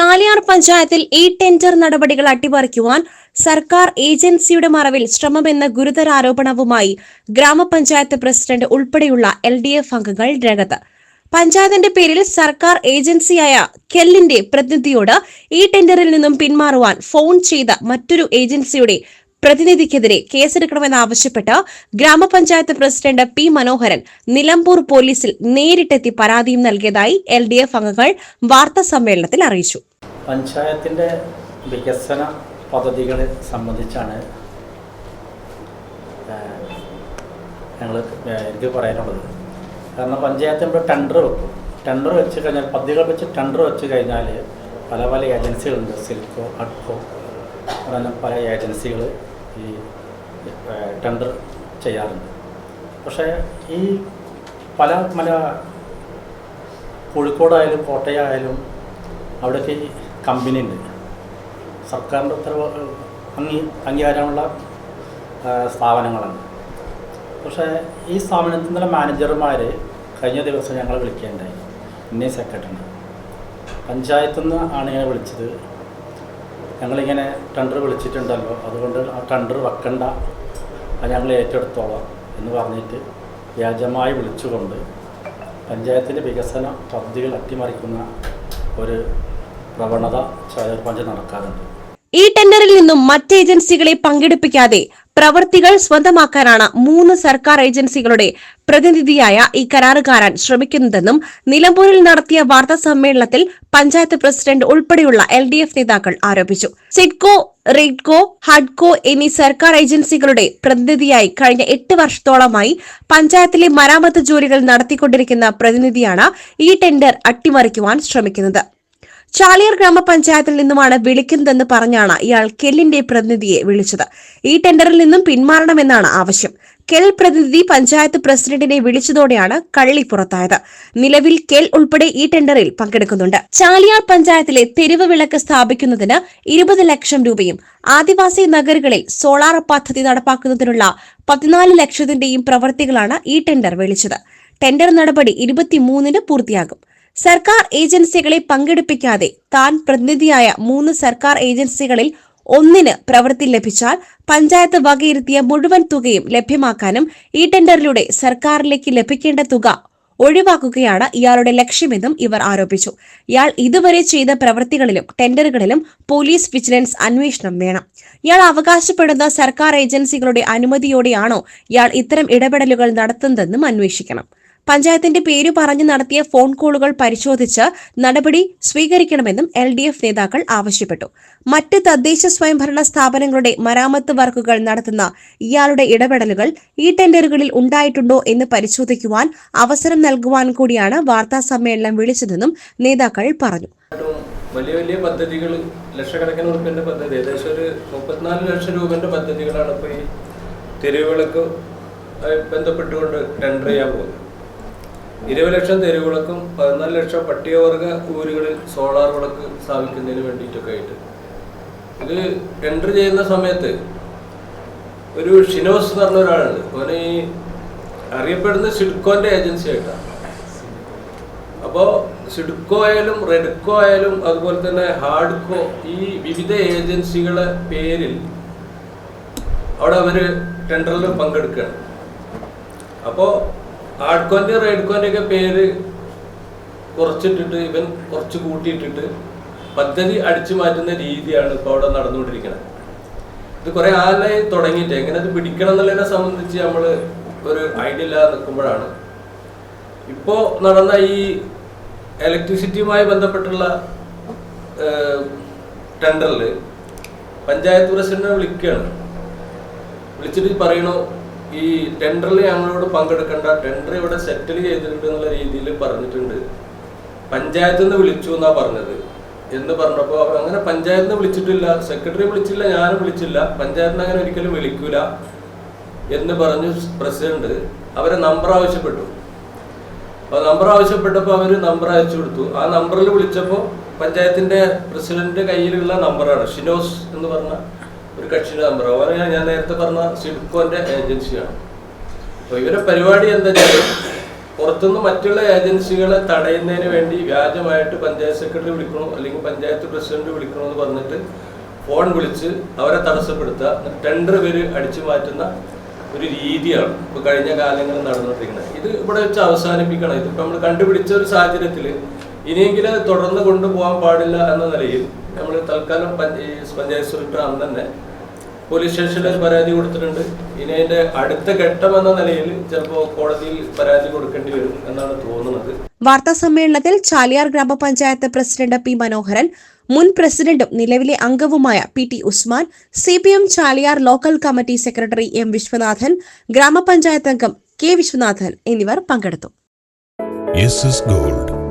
ഗ്രാമപഞ്ചായത്തിൽ ഈ ടെൻഡർ നടപടികൾ അട്ടിമറിക്കുവാൻ സർക്കാർ ഏജൻസിയുടെ മറവിൽ ശ്രമമെന്ന ഗുരുതര ആരോപണവുമായി ഗ്രാമപഞ്ചായത്ത് പ്രസിഡന്റ് ഉൾപ്പെടെയുള്ള എൽ ഡി എഫ് അംഗങ്ങൾ രംഗത്ത്. പഞ്ചായത്തിന്റെ പേരിൽ സർക്കാർ ഏജൻസിയായ കെല്ലിന്റെ പ്രതിനിധിയോട് ഈ ടെൻഡറിൽ നിന്നും പിന്മാറുവാൻ ഫോൺ ചെയ്ത മറ്റൊരു ഏജൻസിയുടെ പ്രതിനിധിക്കെതിരെ കേസെടുക്കണമെന്നാവശ്യപ്പെട്ട് ഗ്രാമപഞ്ചായത്ത് പ്രസിഡന്റ് പി മനോഹരൻ നിലമ്പൂർ പോലീസിൽ നേരിട്ടെത്തി പരാതിയും നൽകിയതായി എൽ ഡി എഫ് അംഗങ്ങൾ വാർത്താ സമ്മേളനത്തിൽ അറിയിച്ചു. പഞ്ചായത്തിന്റെ വികസന പദ്ധതികളെ സംബന്ധിച്ചാണ് ഞങ്ങൾ എനിക്ക് പറയാനുള്ളത്. കാരണം പഞ്ചായത്ത് ഇവിടെ ടെൻഡർ വെക്കും. ടെൻഡർ വെച്ച് കഴിഞ്ഞാൽ പദ്ധതികൾ വെച്ച് ടെൻഡർ വെച്ച് കഴിഞ്ഞാൽ പല പല ഏജൻസികളുണ്ട്. സിൽക്കോ അഡ്കോ അങ്ങനെ പല ഏജൻസികൾ ഈ ടെൻഡർ ചെയ്യാറുണ്ട്. പക്ഷേ ഈ പല പല കോഴിക്കോടായാലും കോട്ടയായാലും അവിടേക്ക് കമ്പനി ഉണ്ട് സർക്കാരിന്റെ ഉത്തരവ് അംഗീ അംഗീകാരമുള്ള സ്ഥാപനങ്ങളാണ്. പക്ഷേ ഈ സ്ഥാപനത്തിന്റെ മാനേജർമാർ കഴിഞ്ഞ ദിവസം ഞങ്ങളെ വിളിക്കുകയുണ്ടായി. എന്നെ സെക്രട്ടറി പഞ്ചായത്തു നിന്ന് ആണ് ഇങ്ങനെ വിളിച്ചത്. ഞങ്ങളിങ്ങനെ ടെൻഡർ വിളിച്ചിട്ടുണ്ടല്ലോ. അതുകൊണ്ട് ആ ടെൻഡർ വെക്കണ്ട. അത് ഞങ്ങൾ ഏറ്റെടുത്തോളാം എന്ന് പറഞ്ഞിട്ട് വ്യാജമായി വിളിച്ചുകൊണ്ട് പഞ്ചായത്തിന്റെ വികസന പദ്ധതികൾ അട്ടിമറിക്കുന്ന ഒരു പ്രവണത സർപഞ്ച് നടക്കാറുണ്ട്. ഈ ടെൻഡറിൽ നിന്നും മറ്റ് ഏജൻസികളെ പങ്കെടുപ്പിക്കാതെ പ്രവർത്തികൾ സ്വന്തമാക്കാനാണ് മൂന്ന് സർക്കാർ ഏജൻസികളുടെ പ്രതിനിധിയായ ഈ കരാറുകാരൻ ശ്രമിക്കുന്നതെന്നും നിലമ്പൂരിൽ നടത്തിയ വാർത്താ സമ്മേളനത്തിൽ പഞ്ചായത്ത് പ്രസിഡന്റ് ഉൾപ്പെടെയുള്ള എൽ ഡി എഫ് നേതാക്കൾ ആരോപിച്ചു. സിഡ്കോ റെയ്ഡ്കോ ഹഡ്കോ എന്നീ സർക്കാർ ഏജൻസികളുടെ പ്രതിനിധിയായി കഴിഞ്ഞ എട്ട് വർഷത്തോളമായി പഞ്ചായത്തിലെ മരാമത്ത് ജോലികൾ നടത്തിക്കൊണ്ടിരിക്കുന്ന പ്രതിനിധിയാണ് ഈ ടെൻഡർ അട്ടിമറിക്കുവാൻ ശ്രമിക്കുന്നത്. ചാലിയാർ ഗ്രാമപഞ്ചായത്തിൽ നിന്നുമാണ് വിളിക്കുന്നതെന്ന് പറഞ്ഞാണ് ഇയാൾ കെല്ലിന്റെ പ്രതിനിധിയെ വിളിച്ചത്. ഈ ടെൻഡറിൽ നിന്നും പിന്മാറണമെന്നാണ് ആവശ്യം. കെൽ പ്രതിനിധി പഞ്ചായത്ത് പ്രസിഡന്റിനെ വിളിച്ചതോടെയാണ് കള്ളി പുറത്തായത്. നിലവിൽ കെൽ ഉൾപ്പെടെ ഈ ടെൻഡറിൽ പങ്കെടുക്കുന്നുണ്ട്. ചാലിയാർ പഞ്ചായത്തിലെ തെരുവ് വിളക്ക് സ്ഥാപിക്കുന്നതിന് ഇരുപത് ലക്ഷം രൂപയും ആദിവാസി നഗറുകളിൽ സോളാർ പദ്ധതി നടപ്പാക്കുന്നതിനുള്ള പതിനാല് ലക്ഷത്തിന്റെയും പ്രവൃത്തികളാണ് ഈ ടെൻഡർ വിളിച്ചത്. ടെൻഡർ നടപടി ഇരുപത്തിമൂന്നിന് പൂർത്തിയാകും. സർക്കാർ ഏജൻസികളെ പങ്കെടുപ്പിക്കാതെ താൻ പ്രതിനിധിയായ മൂന്ന് സർക്കാർ ഏജൻസികളിൽ ഒന്നിന് പ്രവൃത്തി ലഭിച്ചാൽ പഞ്ചായത്ത് വകയിരുത്തിയ മുഴുവൻ തുകയും ലഭ്യമാക്കാനും ഈ ടെൻഡറിലൂടെ സർക്കാരിലേക്ക് ലഭിക്കേണ്ട തുക ഒഴിവാക്കുകയാണ് ഇയാളുടെ ലക്ഷ്യമെന്നും ഇവർ ആരോപിച്ചു. ഇയാൾ ഇതുവരെ ചെയ്ത പ്രവൃത്തികളിലും ടെൻഡറുകളിലും പോലീസ് വിജിലൻസ് അന്വേഷണം വേണം. ഇയാൾ അവകാശപ്പെടുന്ന സർക്കാർ ഏജൻസികളുടെ അനുമതിയോടെയാണോ ഇയാൾ ഇത്തരം ഇടപെടലുകൾ നടത്തുന്നതെന്നും അന്വേഷിക്കണം. പഞ്ചായത്തിന്റെ പേര് പറഞ്ഞു നടത്തിയ ഫോൺ കോളുകൾ പരിശോധിച്ച് നടപടി സ്വീകരിക്കണമെന്നും എൽ ഡി എഫ് നേതാക്കൾ ആവശ്യപ്പെട്ടു. മറ്റ് തദ്ദേശ സ്വയംഭരണ സ്ഥാപനങ്ങളുടെ മരാമത്ത് വർക്കുകൾ നടത്തുന്ന ഇയാളുടെ ഇടപെടലുകൾ ഈ ടെൻഡറുകളിൽ ഉണ്ടായിട്ടുണ്ടോ എന്ന് പരിശോധിക്കുവാൻ അവസരം നൽകുവാൻ കൂടിയാണ് വാർത്താ സമ്മേളനം വിളിച്ചതെന്നും നേതാക്കൾ പറഞ്ഞു. വലിയ വലിയ പദ്ധതികൾ ലക്ഷക്കണക്കിന് ഉറുപ്പിന്റെ പദ്ധതി ഏകദേശം ഒരു മുപ്പത്തിനാല് ലക്ഷം രൂപന്റെ പദ്ധതികളാണ് ഇപ്പോൾ ഈ തെരുവുവിളക്ക് ആയി ബന്ധപ്പെട്ടുകൊണ്ട് ടെൻഡർ ചെയ്യാൻ പോകുന്നത്. ഇരുപത് ലക്ഷം തെരുവിളക്കും പതിനാല് ലക്ഷം പട്ടികവർഗ ഊരുകളിൽ സോളാർ വിളക്ക് സ്ഥാപിക്കുന്നതിന് വേണ്ടിയിട്ടൊക്കെ ആയിട്ട്. ഇത് എൻട്രി ചെയ്യുന്ന സമയത്ത് ഒരു ഷിനോസ് പറഞ്ഞ ഒരാളുണ്ട്. ഓന് ഈ അറിയപ്പെടുന്ന സിഡ്കോന്റെ ഏജൻസി ആയിട്ടാണ് അപ്പോൾ സിഡ്കോ ആയാലും റെഡ്കോ ആയാലും അതുപോലെ തന്നെ ഹാർഡ്കോ ഈ വിവിധ ഏജൻസികളെ പേരിൽ അവിടെ അവർ ടെൻഡറിൽ പങ്കെടുക്കുകയാണ്. അപ്പോൾ ഹാർഡ്കോന്റെ റെഡ്കോന്റെ ഒക്കെ പേര് കുറച്ചിട്ടിട്ട് ഇവൻ കുറച്ച് കൂട്ടിയിട്ടിട്ട് പദ്ധതി അടിച്ചു മാറ്റുന്ന രീതിയാണ് ഇപ്പോൾ അവിടെ നടന്നുകൊണ്ടിരിക്കുന്നത് ഇത് കുറെ ആളായി തുടങ്ങിയിട്ട് എങ്ങനെ അത് പിടിക്കണം എന്നുള്ളതിനെ സംബന്ധിച്ച് നമ്മൾ ഒരു ഐഡിയ ഇല്ലാതെ നിൽക്കുമ്പോഴാണ്. ഇപ്പോൾ നടന്ന ഈ ഇലക്ട്രിസിറ്റിയുമായി ബന്ധപ്പെട്ടുള്ള ടെൻഡറിൽ പഞ്ചായത്ത് പ്രസിഡന്റിനെ വിളിക്കുകയാണ്. വിളിച്ചിട്ട് പറയണു ഈ ടെൻഡറിൽ ഞങ്ങളോട് പങ്കെടുക്കേണ്ട ടെൻഡർ ഇവിടെ സെറ്റിൽ ചെയ്തിട്ടുണ്ട് എന്നുള്ള രീതിയിൽ പറഞ്ഞിട്ടുണ്ട്. പഞ്ചായത്തിൽ നിന്ന് വിളിച്ചു എന്നാ പറഞ്ഞത്. എന്ന് പറഞ്ഞപ്പോൾ അങ്ങനെ പഞ്ചായത്തിൽ നിന്ന് വിളിച്ചിട്ടില്ല സെക്രട്ടറി വിളിച്ചില്ല ഞാനും വിളിച്ചില്ല. പഞ്ചായത്തിന് അങ്ങനെ ഒരിക്കലും വിളിക്കൂല എന്ന് പറഞ്ഞു പ്രസിഡന്റ് അവരെ നമ്പർ ആവശ്യപ്പെട്ടു. അപ്പോൾ നമ്പർ ആവശ്യപ്പെട്ടപ്പോൾ അവർ നമ്പർ അയച്ചു കൊടുത്തു. ആ നമ്പറിൽ വിളിച്ചപ്പോൾ പഞ്ചായത്തിന്റെ പ്രസിഡന്റിന്റെ കയ്യിലുള്ള നമ്പറാണ് ഷിനോസ് എന്ന് പറഞ്ഞ ഒരു കക്ഷിയുടെ അവരെ ഞാൻ നേരത്തെ പറഞ്ഞ സിഡ്കോന്റെ ഏജൻസിയാണ്. അപ്പോൾ ഇവരുടെ പരിപാടി എന്താ വെച്ചാൽ പുറത്തുനിന്ന് മറ്റുള്ള ഏജൻസികളെ തടയുന്നതിന് വേണ്ടി വ്യാജമായിട്ട് പഞ്ചായത്ത് സെക്രട്ടറി വിളിക്കണോ അല്ലെങ്കിൽ പഞ്ചായത്ത് പ്രസിഡന്റ് വിളിക്കണോ എന്ന് പറഞ്ഞിട്ട് ഫോൺ വിളിച്ച് അവരെ തടസ്സപ്പെടുത്തുക. ടെൻഡർ പേര് അടിച്ചു മാറ്റുന്ന ഒരു രീതിയാണ് ഇപ്പോൾ കഴിഞ്ഞ കാലങ്ങളിൽ നടന്നുകൊണ്ടിരിക്കുന്നത്. ഇത് ഇവിടെ വെച്ച് അവസാനിപ്പിക്കണം. ഇതിപ്പോൾ നമ്മൾ കണ്ടുപിടിച്ച ഒരു സാഹചര്യത്തിൽ ഇനിയെങ്കിലും അത് തുടർന്ന് കൊണ്ടുപോകാൻ പാടില്ല എന്ന നിലയിൽ നമ്മൾ തൽക്കാലം പഞ്ചായത്ത് സെക്രട്ടറി അന്ന് തന്നെ പോലീസ് സ്റ്റേഷനിൽ പരാതി കൊടുത്തിട്ടുണ്ട്. ഇനി അതിന്റെ അടുത്ത ഘട്ടം എന്ന നിലയിൽ ചിലപ്പോൾ കോടതിയിൽ പരാതി കൊടുക്കേണ്ടി വരും എന്നാണ് തോന്നുന്നത്. വാർത്താ സമ്മേളനത്തിൽ ചാലിയാർ ഗ്രാമപഞ്ചായത്ത് പ്രസിഡന്റ് പി മനോഹരൻ മുൻ പ്രസിഡന്റും നിലവിലെ അംഗവുമായ P T Usman C P M Chaliyar local committee secretary M Viswanathan ഗ്രാമപഞ്ചായത്ത് അംഗം കെ വിശ്വനാഥൻ എന്നിവർ പങ്കെടുത്തു. Gold